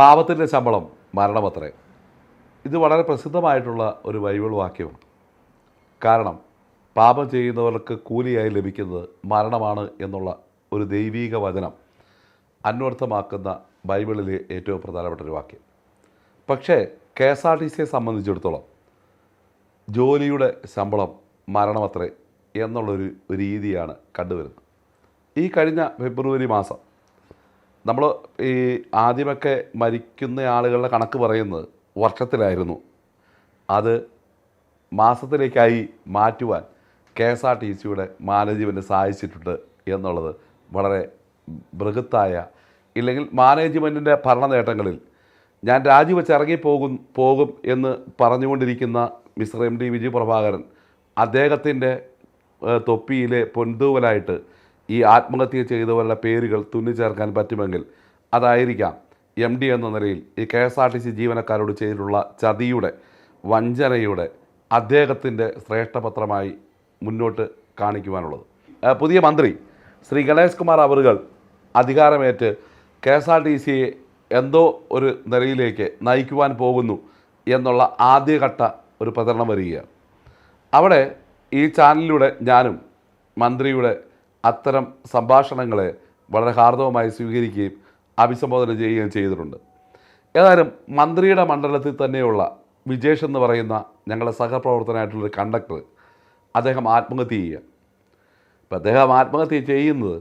പാപത്തിന്റെ ശമ്പളം മരണമത്രേ. ഇത് വളരെ പ്രസിദ്ധമായിട്ടുള്ള ഒരു ബൈബിൾ വാക്യമാണ്. കാരണം പാപം ചെയ്യുന്നവർക്ക് കൂലിയായി ലഭിക്കുന്നത് മരണമാണ് എന്നുള്ള ഒരു ദൈവീക വചനം അന്വർത്ഥമാക്കുന്ന ബൈബിളിലെ ഏറ്റവും പ്രധാനപ്പെട്ട ഒരു വാക്യം. പക്ഷേ കെ എസ് ആർ ടി സിയെ സംബന്ധിച്ചിടത്തോളം ജോലിയുടെ ശമ്പളം മരണമത്രേ എന്നുള്ളൊരു രീതിയാണ് കണ്ടുവരുന്നത്. ഈ കഴിഞ്ഞ ഫെബ്രുവരി മാസം നമ്മൾ ഈ ആദ്യമൊക്കെ മരിക്കുന്ന ആളുകളുടെ കണക്ക് പറയുന്നത് വർഷത്തിലായിരുന്നു. അത് മാസത്തിലേക്കായി മാറ്റുവാൻ കെ എസ് ആർ ടി സിയുടെ മാനേജ്മെന്റ് സഹായിച്ചിട്ടുണ്ട് എന്നുള്ളത് വളരെ ബൃഹത്തായ ഇല്ലെങ്കിൽ മാനേജ്മെന്റിന്റെ ഭരണ നേട്ടങ്ങളിൽ ഞാൻ രാജിവെച്ച് ഇറങ്ങിപ്പോകും പോകും എന്ന് പറഞ്ഞുകൊണ്ടിരിക്കുന്ന mister M D Vijay Prabhakaran അദ്ദേഹത്തിന്റെ തൊപ്പിയിലെ പൊന്തൂവലായിട്ട് ഈ ആത്മഹത്യ ചെയ്തവരുടെ പേരുകൾ തുന്നിച്ചേർക്കാൻ പറ്റുമെങ്കിൽ അതായിരിക്കാം എം ഡി എന്ന നിലയിൽ ഈ K S R T C ജീവനക്കാരോട് ചെയ്തിട്ടുള്ള ചതിയുടെ വഞ്ചനയുടെ അദ്ദേഹത്തിന്റെ ശ്രേഷ്ഠപത്രമായി മുന്നോട്ട് കാണിക്കുവാനുള്ളത്. പുതിയ മന്ത്രി ശ്രീ ഗണേഷ് കുമാർ അവറുകൾ അധികാരമേറ്റ് കെ എസ് ആർ ടി സിയെ എന്തോ ഒരു നിലയിലേക്ക് നയിക്കുവാൻ പോകുന്നു എന്നുള്ള ആദ്യഘട്ട ഒരു പ്രചരണം വരികയാണ്. അവിടെ ഈ ചാനലിലൂടെ ഞാനും മന്ത്രിയുടെ അത്തരം സംഭാഷണങ്ങളെ വളരെ ഹാർദവമായി സ്വീകരിക്കുകയും അഭിസംബോധന ചെയ്യുകയും ചെയ്തിട്ടുണ്ട്. ഏതായാലും മന്ത്രിയുടെ മണ്ഡലത്തിൽ തന്നെയുള്ള വിജേഷ് എന്ന് പറയുന്ന ഞങ്ങളുടെ സഹപ്രവർത്തനമായിട്ടുള്ളൊരു കണ്ടക്ടർ അദ്ദേഹം ആത്മഹത്യ ചെയ്യുക ഇപ്പം അദ്ദേഹം ആത്മഹത്യ ചെയ്യുന്നത്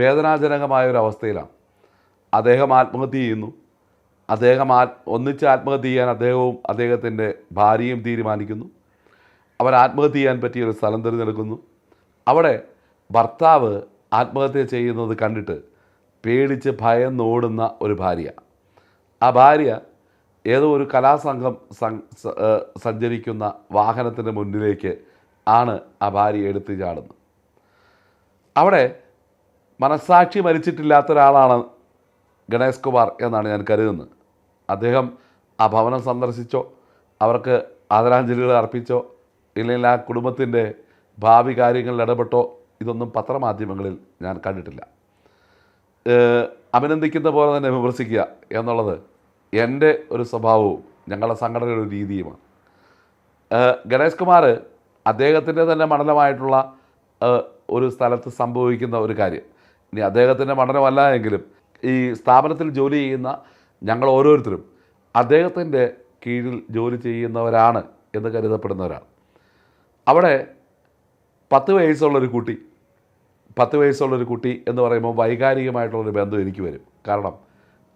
വേദനാജനകമായ ഒരു അവസ്ഥയിലാണ് അദ്ദേഹം ആത്മഹത്യ ചെയ്യുന്നു. അദ്ദേഹം ആ ഒന്നിച്ച് ആത്മഹത്യ ചെയ്യാൻ അദ്ദേഹവും അദ്ദേഹത്തിന്റെ ഭാര്യയും തീരുമാനിക്കുന്നു. അവർ ആത്മഹത്യ ചെയ്യാൻ പറ്റിയ ഒരു സ്ഥലം തിരഞ്ഞെടുക്കുന്നു. അവിടെ ഭർത്താവ് ആത്മഹത്യ ചെയ്യുന്നത് കണ്ടിട്ട് പേടിച്ച് ഭയന്നോടുന്ന ഒരു ഭാര്യ. ആ ഭാര്യ ഏതോ ഒരു കലാസംഘം സഞ്ചരിക്കുന്ന വാഹനത്തിന്റെ മുന്നിലേക്ക് ആണ് ആ ഭാര്യ എടുത്തു ചാടുന്നത്. അവിടെ മനസ്സാക്ഷി മരിച്ചിട്ടില്ലാത്ത ഒരാളാണ് ഗണേഷ് കുമാർ എന്നാണ് ഞാൻ കരുതുന്നത്. അദ്ദേഹം ആ ഭവനം സന്ദർശിച്ചോ അവർക്ക് ആദരാഞ്ജലികൾ അർപ്പിച്ചോ ഇല്ലെങ്കിൽ ആ കുടുംബത്തിന്റെ ഭാവി കാര്യങ്ങളിൽ ഇടപെട്ടോ? ഇതൊന്നും പത്രമാധ്യമങ്ങളിൽ ഞാൻ കണ്ടിട്ടില്ല. അഭിനന്ദിക്കുന്ന പോലെ തന്നെ വിമർശിക്കുക എന്നുള്ളത് എന്റെ ഒരു സ്വഭാവവും ഞങ്ങളുടെ സംഘടനയുടെ ഒരു രീതിയുമാണ്. ഗണേഷ് കുമാർ അദ്ദേഹത്തിന്റെ തന്നെ മണ്ഡലമായിട്ടുള്ള ഒരു സ്ഥലത്ത് സംഭവിക്കുന്ന ഒരു കാര്യം. ഇനി അദ്ദേഹത്തിന്റെ മണ്ഡലമല്ല എങ്കിലും ഈ സ്ഥാപനത്തിൽ ജോലി ചെയ്യുന്ന ഞങ്ങൾ ഓരോരുത്തരും അദ്ദേഹത്തിന്റെ കീഴിൽ ജോലി ചെയ്യുന്നവരാണ് എന്ന് കരുതപ്പെടുന്നവരാണ്. അവിടെ പത്ത് വയസ്സുള്ളൊരു കുട്ടി പത്ത് വയസ്സുള്ളൊരു കുട്ടി എന്ന് പറയുമ്പോൾ വൈകാരികമായിട്ടുള്ളൊരു ബന്ധം എനിക്ക് വരും. കാരണം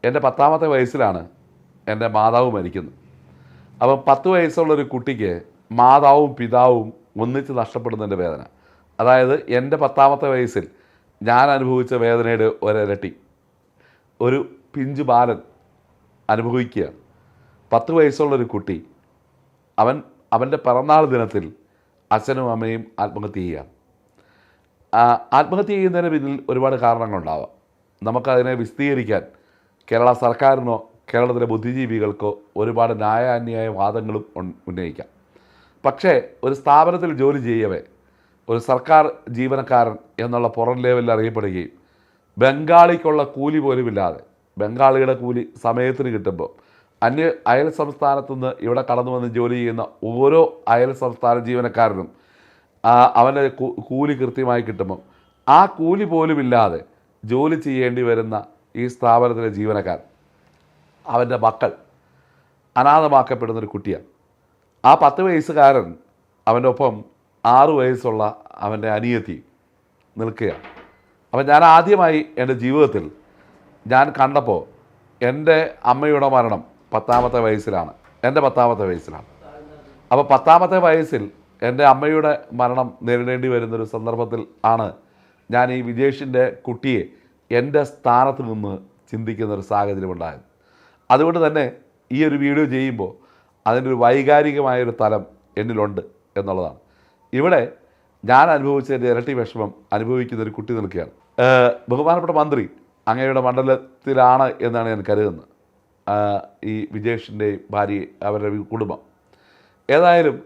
എന്റെ പത്താമത്തെ വയസ്സിലാണ് എന്റെ മാതാവ് മരിക്കുന്നത്. അപ്പം പത്ത് വയസ്സുള്ളൊരു കുട്ടിക്ക് മാതാവും പിതാവും ഒന്നിച്ച് നഷ്ടപ്പെടുന്നതിന്റെ വേദന. അതായത് എന്റെ പത്താമത്തെ വയസ്സിൽ ഞാൻ അനുഭവിച്ച വേദനയുടെ ഒരിരട്ടി. ഒരു പിഞ്ച് ബാലൻ അനുഭവിക്കുകയാണ്. പത്ത് വയസ്സുള്ളൊരു കുട്ടി അവൻ അവന്റെ പിറന്നാൾ ദിനത്തിൽ അച്ഛനും അമ്മയും ആത്മഹത്യ ചെയ്യുക. ആത്മഹത്യ ചെയ്യുന്നതിന് പിന്നിൽ ഒരുപാട് കാരണങ്ങളുണ്ടാവാം നമുക്കതിനെ വിശദീകരിക്കാൻ കേരള സർക്കാരിനോ കേരളത്തിലെ ബുദ്ധിജീവികൾക്കോ ഒരുപാട് ന്യായാന്യായ വാദങ്ങളും ഉന്നയിക്കാം. പക്ഷേ ഒരു സ്ഥാപനത്തിൽ ജോലി ചെയ്യവേ ഒരു സർക്കാർ ജീവനക്കാരൻ എന്നുള്ള പുറം ലെവലിൽ അറിയപ്പെടുകയും ബംഗാളിക്കുള്ള കൂലി പോലുമില്ലാതെ ബംഗാളിയുടെ കൂലി സമയത്തിന് കിട്ടുമ്പോൾ അന്യ അയൽ സംസ്ഥാനത്തു നിന്ന് ഇവിടെ കടന്നു വന്ന് ജോലി ചെയ്യുന്ന ഓരോ അയൽ സംസ്ഥാന ജീവനക്കാരനും അവന്റെ കൂലി കൃത്യമായി കിട്ടുമ്പം ആ കൂലി പോലുമില്ലാതെ ജോലി ചെയ്യേണ്ടി വരുന്ന ഈ സ്ഥാപനത്തിലെ ജീവനക്കാർ അവന്റെ മക്കൾ അനാഥമാക്കപ്പെടുന്നൊരു കുട്ടിയാണ്. ആ പത്ത് വയസ്സുകാരൻ അവന്റെ ഒപ്പം ആറു വയസ്സുള്ള അവന്റെ അനിയത്തി നിൽക്കുകയാണ്. അപ്പം ഞാൻ ആദ്യമായി എന്റെ ജീവിതത്തിൽ ഞാൻ കണ്ടപ്പോൾ എന്റെ അമ്മയുടെ മരണം പത്താമത്തെ വയസ്സിലാണ്. എന്റെ പത്താമത്തെ വയസ്സിലാണ്. അപ്പോൾ പത്താമത്തെ വയസ്സിൽ എന്റെ അമ്മയുടെ മരണം നേരിടേണ്ടി വരുന്നൊരു സന്ദർഭത്തിൽ ആണ് ഞാൻ ഈ വിജേഷിന്റെ കുട്ടിയെ എന്റെ സ്ഥാനത്ത് നിന്ന് ചിന്തിക്കുന്ന ഒരു സാഹചര്യം ഉണ്ടായത്. അതുകൊണ്ട് തന്നെ ഈ ഒരു വീഡിയോ ചെയ്യുമ്പോൾ അതിന്റെ ഒരു വൈകാരികമായൊരു തലം എന്നിലുണ്ട് എന്നുള്ളതാണ്. ഇവിടെ ഞാൻ അനുഭവിച്ചതിന്റെ ഇരട്ടി വിഷമം അനുഭവിക്കുന്ന ഒരു കുട്ടി നിൽക്കുകയാണ്. ബഹുമാനപ്പെട്ട മന്ത്രി അങ്ങയുടെ മണ്ഡലത്തിലാണ് എന്നാണ് ഞാൻ കരുതുന്നത്. ഈ വിജേഷിന്റെ ഭാര്യ അവരുടെ കുടുംബം. ഏതായാലും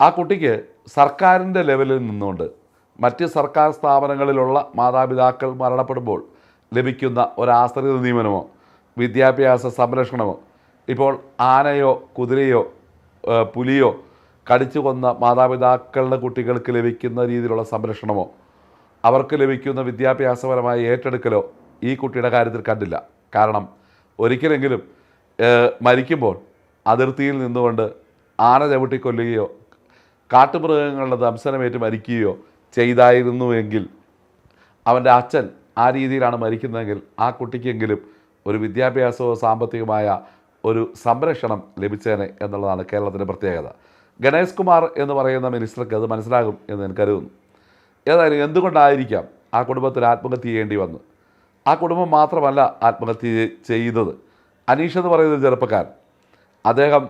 ആ കുട്ടിക്ക് സർക്കാരിന്റെ ലെവലിൽ നിന്നുകൊണ്ട് മറ്റ് സർക്കാർ സ്ഥാപനങ്ങളിലുള്ള മാതാപിതാക്കൾ മരണപ്പെടുമ്പോൾ ലഭിക്കുന്ന ഒരു നിയമനമോ വിദ്യാഭ്യാസ സംരക്ഷണമോ ഇപ്പോൾ ആനയോ കുതിരയോ പുലിയോ കടിച്ചു കൊന്ന മാതാപിതാക്കളുടെ കുട്ടികൾക്ക് ലഭിക്കുന്ന രീതിയിലുള്ള സംരക്ഷണമോ അവർക്ക് ലഭിക്കുന്ന വിദ്യാഭ്യാസപരമായ ഏറ്റെടുക്കലോ ഈ കുട്ടിയുടെ കാര്യത്തിൽ കണ്ടില്ല. കാരണം ഒരിക്കലെങ്കിലും മരിക്കുമ്പോൾ അതിർത്തിയിൽ നിന്നുകൊണ്ട് ആന ചവിട്ടിക്കൊല്ലുകയോ കാട്ടുമൃഗങ്ങളുടെ ദംശനമേറ്റ് മരിക്കുകയോ ചെയ്തായിരുന്നുവെങ്കിൽ അവന്റെ അച്ഛൻ ആ രീതിയിലാണ് മരിക്കുന്നതെങ്കിൽ ആ കുട്ടിക്കെങ്കിലും ഒരു വിദ്യാഭ്യാസവും സാമ്പത്തികമായ ഒരു സംരക്ഷണം ലഭിച്ചേനെ എന്നുള്ളതാണ് കേരളത്തിന്റെ പ്രത്യേകത. ഗണേഷ് കുമാർ എന്ന് പറയുന്ന മിനിസ്റ്റർക്ക് അത് മനസ്സിലാകും എന്ന് ഞാൻ കരുതുന്നു. ഏതായാലും എന്തുകൊണ്ടായിരിക്കാം ആ കുടുംബത്തിന് ആത്മഹത്യ ചെയ്യേണ്ടി വന്നു ആ കുടുംബം മാത്രമല്ല ആത്മഹത്യ ചെയ്തത്. അനീഷ് എന്ന് പറയുന്ന ഒരു ചെറുപ്പക്കാരൻ. അദ്ദേഹം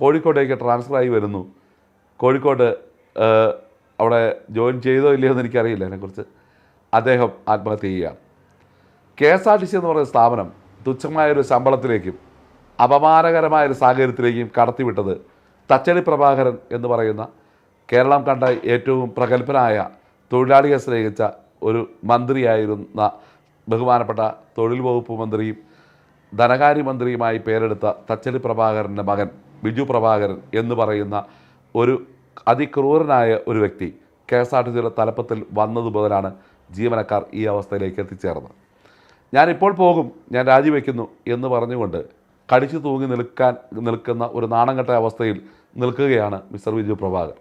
കോഴിക്കോട്ടേക്ക് ട്രാൻസ്ഫർ ആയി വരുന്നു. കോഴിക്കോട്ട് അവിടെ ജോയിൻ ചെയ്തോ ഇല്ലയോ എന്ന് എനിക്കറിയില്ല അതിനെക്കുറിച്ച്. അദ്ദേഹം ആത്മഹത്യ ചെയ്യുകയാണ്. K S R T C എന്ന് പറയുന്ന സ്ഥാപനം തുച്ഛമായൊരു ശമ്പളത്തിലേക്കും അപമാനകരമായൊരു സാഹചര്യത്തിലേക്കും കടത്തിവിട്ടത് തച്ചടി പ്രഭാകരൻ എന്ന് പറയുന്ന കേരളം കണ്ട ഏറ്റവും പ്രഗത്ഭനായ തൊഴിലാളിയെ സ്നേഹിച്ച ഒരു മന്ത്രിയായിരുന്ന ബഹുമാനപ്പെട്ട തൊഴിൽ വകുപ്പ് മന്ത്രിയും ധനകാര്യമന്ത്രിയുമായി പേരെടുത്ത തച്ചടി പ്രഭാകരന്റെ മകൻ ബിജു പ്രഭാകരൻ എന്ന് പറയുന്ന ഒരു അതിക്രൂരനായ ഒരു വ്യക്തി കെ എസ് ആർ ടി സിയുടെ തലപ്പത്തിൽ വന്നത് മുതലാണ് ജീവനക്കാർ ഈ അവസ്ഥയിലേക്ക് എത്തിച്ചേർന്നത്. ഞാനിപ്പോൾ പോകും ഞാൻ രാജിവെക്കുന്നു എന്ന് പറഞ്ഞുകൊണ്ട് കടിച്ചു തൂങ്ങി നിൽക്കാൻ നിൽക്കുന്ന ഒരു നാണംകെട്ട അവസ്ഥയിൽ നിൽക്കുകയാണ് മിസ്റ്റർ ബിജു പ്രഭാകർ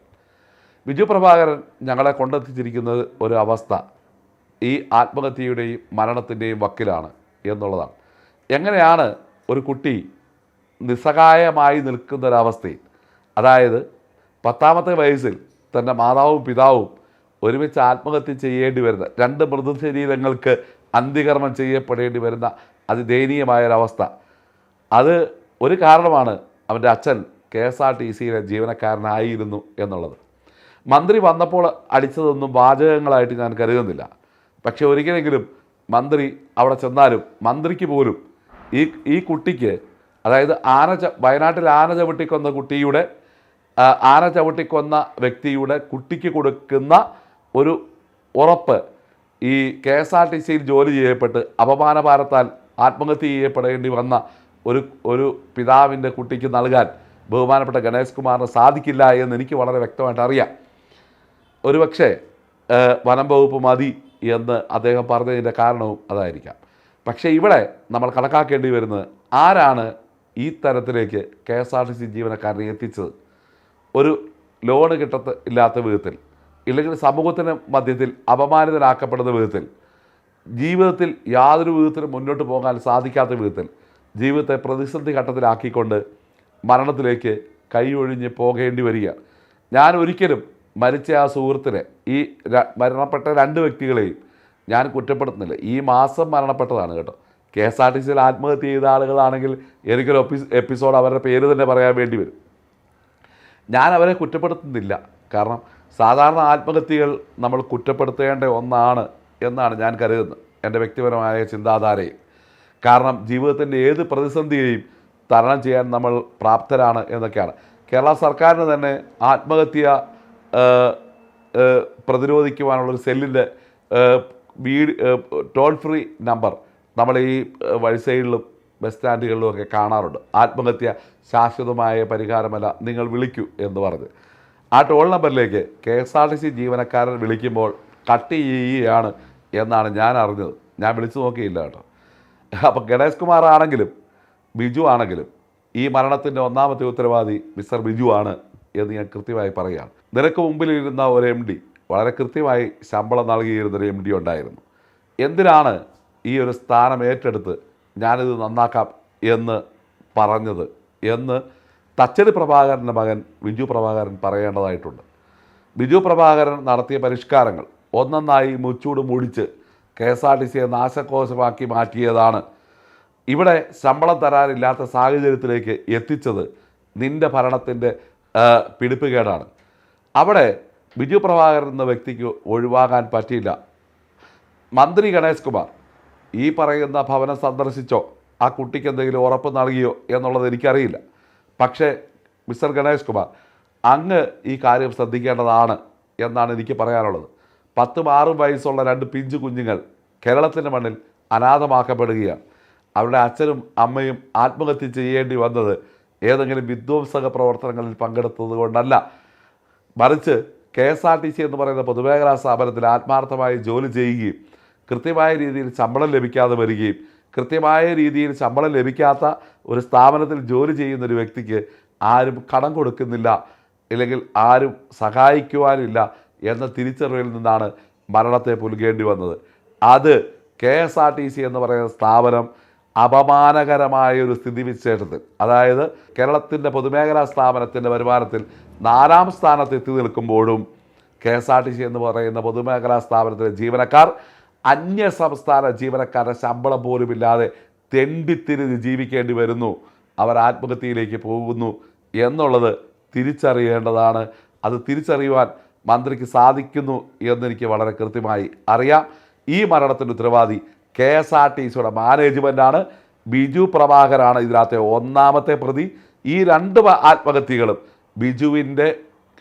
ബിജു പ്രഭാകരൻ ഞങ്ങളെ കൊണ്ടെത്തിച്ചിരിക്കുന്നത് ഒരു അവസ്ഥ ഈ ആത്മഹത്യയുടെയും മരണത്തിന്റെയും വക്കിലാണ് എന്നുള്ളതാണ്. എങ്ങനെയാണ് ഒരു കുട്ടി നിസ്സഹായമായി നിൽക്കുന്ന ഒരവസ്ഥയിൽ അതായത് പത്താമത്തെ വയസ്സിൽ തന്റെ മാതാവും പിതാവും ഒരുമിച്ച് ആത്മഹത്യ ചെയ്യേണ്ടി വരുന്ന രണ്ട് മൃതശരീരങ്ങൾക്ക് അന്തികർമ്മം ചെയ്യപ്പെടേണ്ടി വരുന്ന അതിദയനീയമായ ഒരവസ്ഥ അത് ഒരു കാരണമാണ് അവന്റെ അച്ഛൻ കെ എസ് ആർ ടി സിയിലെ ജീവനക്കാരനായിരുന്നു എന്നുള്ളത്. മന്ത്രി വന്നപ്പോൾ അടിച്ചതൊന്നും വാചകങ്ങളായിട്ട് ഞാൻ കരുതുന്നില്ല. പക്ഷേ ഒരിക്കലെങ്കിലും മന്ത്രി അവിടെ ചെന്നാലും മന്ത്രിക്ക് പോലും ഈ ഈ കുട്ടിക്ക് അതായത് ആന ച വയനാട്ടിൽ ആന ചവിട്ടിക്കൊന്ന കുട്ടിയുടെ ആന ചവിട്ടിക്കൊന്ന വ്യക്തിയുടെ കുട്ടിക്ക് കൊടുക്കുന്ന ഒരു ഉറപ്പ് ഈ കെ എസ് ആർ ടി സിയിൽ ജോലി ചെയ്യപ്പെട്ട് അപമാനഭാരത്താൽ ആത്മഹത്യ ചെയ്യപ്പെടേണ്ടി വന്ന ഒരു ഒരു പിതാവിന്റെ കുട്ടിക്ക് നൽകാൻ ബഹുമാനപ്പെട്ട ഗണേഷ് കുമാറിന് സാധിക്കില്ല എന്ന് എനിക്ക് വളരെ വ്യക്തമായിട്ട് അറിയാം. ഒരുപക്ഷെ വനം വകുപ്പ് മതി എന്ന് അദ്ദേഹം പറഞ്ഞതിന്റെ കാരണവും അതായിരിക്കാം. പക്ഷേ ഇവിടെ നമ്മൾ കണക്കാക്കേണ്ടി വരുന്നത് ആരാണ് ഈ തരത്തിലേക്ക് K S R T C ജീവനക്കാരനെ എത്തിച്ചത്? ഒരു ലോണ് കിട്ടത്ത ഇല്ലാത്ത വിധത്തിൽ ഇല്ലെങ്കിൽ സമൂഹത്തിന് മധ്യത്തിൽ അപമാനിതരാക്കപ്പെടുന്ന വിധത്തിൽ ജീവിതത്തിൽ യാതൊരു വിധത്തിലും മുന്നോട്ട് പോകാൻ സാധിക്കാത്ത വിധത്തിൽ ജീവിതത്തെ പ്രതിസന്ധി ഘട്ടത്തിലാക്കിക്കൊണ്ട് മരണത്തിലേക്ക് കൈയൊഴിഞ്ഞ് പോകേണ്ടി വരിക. ഞാൻ ഒരിക്കലും മരിച്ച ആ സുഹൃത്തിനെ ഈ മരണപ്പെട്ട രണ്ട് വ്യക്തികളെയും ഞാൻ കുറ്റപ്പെടുത്തുന്നില്ല. ഈ മാസം മരണപ്പെട്ടതാണ് കേട്ടോ. കെ എസ് ആർ ടി സിയിൽ ആത്മഹത്യ ചെയ്ത ആളുകളാണെങ്കിൽ എനിക്കൊരു എപ്പി- എപ്പിസോഡ് അവരുടെ പേര് തന്നെ പറയാൻ വേണ്ടി വരും. ഞാൻ അവരെ കുറ്റപ്പെടുത്തുന്നില്ല. കാരണം സാധാരണ ആത്മഹത്യകൾ നമ്മൾ കുറ്റപ്പെടുത്തേണ്ട ഒന്നാണ് എന്നാണ് ഞാൻ കരുതുന്നത്. എന്റെ വ്യക്തിപരമായ ചിന്താധാരയിൽ. കാരണം ജീവിതത്തിന്റെ ഏത് പ്രതിസന്ധിയെയും തരണം ചെയ്യാൻ നമ്മൾ പ്രാപ്തരാണ് എന്നൊക്കെയാണ്. കേരള സർക്കാരിന് തന്നെ ആത്മഹത്യ പ്രതിരോധിക്കുവാനുള്ളൊരു സെല്ലിന്റെ വീട് ടോൾ ഫ്രീ നമ്പർ നമ്മൾ ഈ വഴി സൈഡിലും ബസ് സ്റ്റാൻഡുകളിലും ഒക്കെ കാണാറുണ്ട്. ആത്മഹത്യ ശാശ്വതമായ പരിഹാരമല്ല നിങ്ങൾ വിളിക്കൂ എന്ന് പറഞ്ഞ്. ആ ടോൾ നമ്പറിലേക്ക് K S R T C ജീവനക്കാരൻ വിളിക്കുമ്പോൾ കട്ട് ചെയ്യുകയാണ് എന്നാണ് ഞാൻ അറിഞ്ഞത്. ഞാൻ വിളിച്ചു നോക്കിയില്ല കേട്ടോ. അപ്പോൾ ഗണേഷ് കുമാർ ആണെങ്കിലും ബിജു ആണെങ്കിലും ഈ മരണത്തിന്റെ ഒന്നാമത്തെ ഉത്തരവാദി മിസ്റ്റർ ബിജു ആണ് എന്ന് ഞാൻ കൃത്യമായി പറയുകയാണ്. നിനക്ക് മുമ്പിലിരുന്ന ഒരു എം ഡി വളരെ കൃത്യമായി ശമ്പളം നൽകിയിരുന്നൊരു എം ഡി ഉണ്ടായിരുന്നു. എന്തിനാണ് ഈ ഒരു സ്ഥാനം ഏറ്റെടുത്ത് ഞാനിത് നന്നാക്കാം എന്ന് പറഞ്ഞത് എന്ന് തച്ചടി പ്രഭാകരന്റെ മകൻ ബിജു പ്രഭാകരൻ പറയേണ്ടതായിട്ടുണ്ട്. ബിജു പ്രഭാകരൻ നടത്തിയ പരിഷ്കാരങ്ങൾ ഒന്നൊന്നായി മുച്ചൂട് മൂടിച്ച് കെ എസ് ആർ ടി സിയെ നാശകോശമാക്കി മാറ്റിയതാണ്. ഇവിടെ ശമ്പളം തരാനില്ലാത്ത സാഹചര്യത്തിലേക്ക് എത്തിച്ചത് നിന്റെ ഭരണത്തിന്റെ പിടിപ്പുകേടാണ് അവിടെ ബിജു പ്രഭാകരൻ എന്ന വ്യക്തിക്ക് ഒഴിവാകാൻ പറ്റിയില്ല. മന്ത്രി ഗണേഷ് കുമാർ ഈ പറയുന്ന ഭവനം സന്ദർശിച്ചോ ആ കുട്ടിക്ക് എന്തെങ്കിലും ഉറപ്പ് നൽകിയോ എന്നുള്ളത് എനിക്കറിയില്ല. പക്ഷേ മിസ്റ്റർ ഗണേഷ് കുമാർ അങ്ങ് ഈ കാര്യം ശ്രദ്ധിക്കേണ്ടതാണ് എന്നാണ് എനിക്ക് പറയാനുള്ളത്. പത്തും ആറും വയസ്സുള്ള രണ്ട് പിഞ്ചു കുഞ്ഞുങ്ങൾ കേരളത്തിന്റെ മണ്ണിൽ അനാഥമാക്കപ്പെടുകയാണ്. അവരുടെ അച്ഛനും അമ്മയും ആത്മഹത്യ ചെയ്യേണ്ടി വന്നത് ഏതെങ്കിലും വിധ്വംസക പ്രവർത്തനങ്ങളിൽ പങ്കെടുത്തത് കൊണ്ടല്ല. മറിച്ച് K S R T C എന്ന് പറയുന്ന പൊതുമേഖലാ സ്ഥാപനത്തിൽ ആത്മാർത്ഥമായി ജോലി ചെയ്യുകയും കൃത്യമായ രീതിയിൽ ശമ്പളം ലഭിക്കാതെ വരികയും കൃത്യമായ രീതിയിൽ ശമ്പളം ലഭിക്കാത്ത ഒരു സ്ഥാപനത്തിൽ ജോലി ചെയ്യുന്ന ഒരു വ്യക്തിക്ക് ആരും കടം കൊടുക്കുന്നില്ല ഇല്ലെങ്കിൽ ആരും സഹായിക്കുവാനില്ല എന്ന തിരിച്ചറിവിൽ നിന്നാണ് മരണത്തെ പുലുകേണ്ടി വന്നത്. അത് K S R T C എന്ന് പറയുന്ന സ്ഥാപനം അപമാനകരമായ ഒരു സ്ഥിതിവിശേഷത്തിൽ അതായത് കേരളത്തിന്റെ പൊതുമേഖലാ സ്ഥാപനത്തിന്റെ വരുമാനത്തിൽ നാലാം സ്ഥാനത്ത് എത്തി നിൽക്കുമ്പോഴും K S R T C എന്ന് പറയുന്ന പൊതുമേഖലാ സ്ഥാപനത്തിലെ ജീവനക്കാർ അന്യ സംസ്ഥാന ജീവനക്കാരുടെ ശമ്പളം പോലുമില്ലാതെ തെണ്ടിത്തിരിഞ്ഞ് ജീവിക്കേണ്ടി വരുന്നു. അവർ ആത്മഹത്യയിലേക്ക് പോകുന്നു എന്നുള്ളത് തിരിച്ചറിയേണ്ടതാണ്. അത് തിരിച്ചറിയുവാൻ മന്ത്രിക്ക് സാധിക്കുന്നു എന്നെനിക്ക് വളരെ കൃത്യമായി അറിയാം. ഈ മരണത്തിന്റെ ഉത്തരവാദി കെ എസ് ആർ ടി സിയുടെ മാനേജ്മെന്റാണ് ബിജു പ്രഭാകരാണ് ഇതിനകത്തെ ഒന്നാമത്തെ പ്രതി. ഈ രണ്ട് ആത്മഹത്യകളും ബിജുവിന്റെ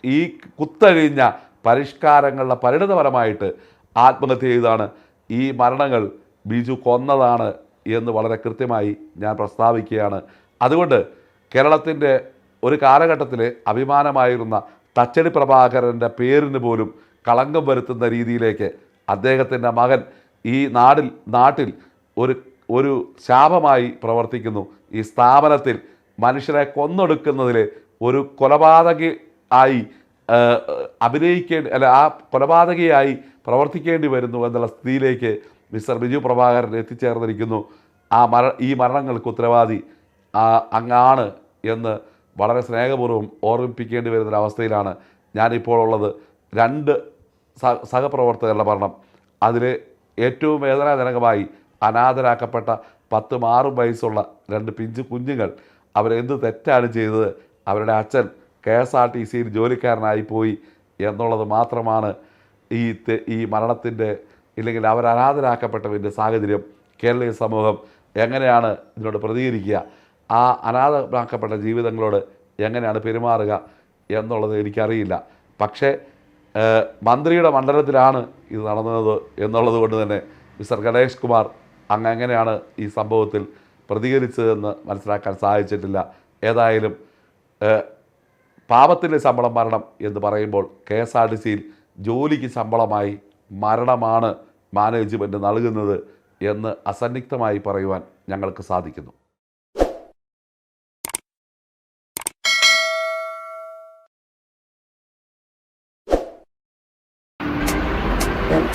ഈ കുത്തഴിഞ്ഞ പരിഷ്കാരങ്ങളുടെ പരിണിതപരമായിട്ട് ആത്മഹത്യ ചെയ്താണ് ഈ മരണങ്ങൾ ബിജു കൊന്നതാണ് എന്ന് വളരെ കൃത്യമായി ഞാൻ പ്രസ്താവിക്കുകയാണ്. അതുകൊണ്ട് കേരളത്തിന്റെ ഒരു കാലഘട്ടത്തിലെ അഭിമാനമായിരുന്ന തച്ചടി പ്രഭാകരന്റെ പേരിന് പോലും കളങ്കം വരുത്തുന്ന രീതിയിലേക്ക് അദ്ദേഹത്തിന്റെ മകൻ ഈ നാടിൽ നാട്ടിൽ ഒരു ഒരു ശാപമായി പ്രവർത്തിക്കുന്നു. ഈ സ്ഥാപനത്തിൽ മനുഷ്യരെ കൊന്നൊടുക്കുന്നതിൽ ഒരു കൊലപാതകി ആയി അഭിനയിക്കേണ്ടി അല്ല ആ കൊലപാതകയായി പ്രവർത്തിക്കേണ്ടി വരുന്നു എന്നുള്ള സ്ഥിതിയിലേക്ക് മിസ്റ്റർ ബിജു പ്രഭാകരൻ എത്തിച്ചേർന്നിരിക്കുന്നു. ആ മര ഈ മരണങ്ങൾക്ക് ഉത്തരവാദി അങ്ങാണ് എന്ന് വളരെ സ്നേഹപൂർവം ഓർമ്മിപ്പിക്കേണ്ടി വരുന്നൊരവസ്ഥയിലാണ് ഞാനിപ്പോൾ ഉള്ളത് രണ്ട് സഹപ്രവർത്തകരുടെ മരണം. അതിൽ ഏറ്റവും വേദനാജനകമായി അനാഥരാക്കപ്പെട്ട പത്ത് ആറും വയസ്സുള്ള രണ്ട് പിഞ്ചു കുഞ്ഞുങ്ങൾ അവരെന്ത് തെറ്റാണ് ചെയ്തത്? അവരുടെ അച്ഛൻ കെ എസ് ആർ ടി സിയിൽ ജോലിക്കാരനായി പോയി എന്നുള്ളത് മാത്രമാണ് ഈ ഈ മരണത്തിന്റെ ഇല്ലെങ്കിൽ അവർ അനാഥരാക്കപ്പെട്ടവന്റെ സാഹചര്യം കേരളീയ സമൂഹം എങ്ങനെയാണ് ഇതിനോട് പ്രതികരിക്കുക? ആ അനാഥരാക്കപ്പെട്ട ജീവിതങ്ങളോട് എങ്ങനെയാണ് പെരുമാറുക എന്നുള്ളത് എനിക്കറിയില്ല. പക്ഷേ മന്ത്രിയുടെ മണ്ഡലത്തിലാണ് ഇത് നടന്നത് എന്നുള്ളത് കൊണ്ട് തന്നെ മിസ്റ്റർ ഗണേഷ് കുമാർ അങ്ങ് എങ്ങനെയാണ് ഈ സംഭവത്തിൽ പ്രതികരിച്ചതെന്ന് മനസ്സിലാക്കാൻ സാധിച്ചിട്ടില്ല. ഏതായാലും പാപത്തിന്റെ ശമ്പളം മരണം എന്ന് പറയുമ്പോൾ കെ എസ് ആർ ടി സിയിൽ ജോലിക്ക് ശമ്പളമായി മരണമാണ് മാനേജ്മെന്റ് നൽകുന്നത് എന്ന് അസന്നിഗ്ധമായി പറയുവാൻ ഞങ്ങൾക്ക് സാധിക്കുന്നു.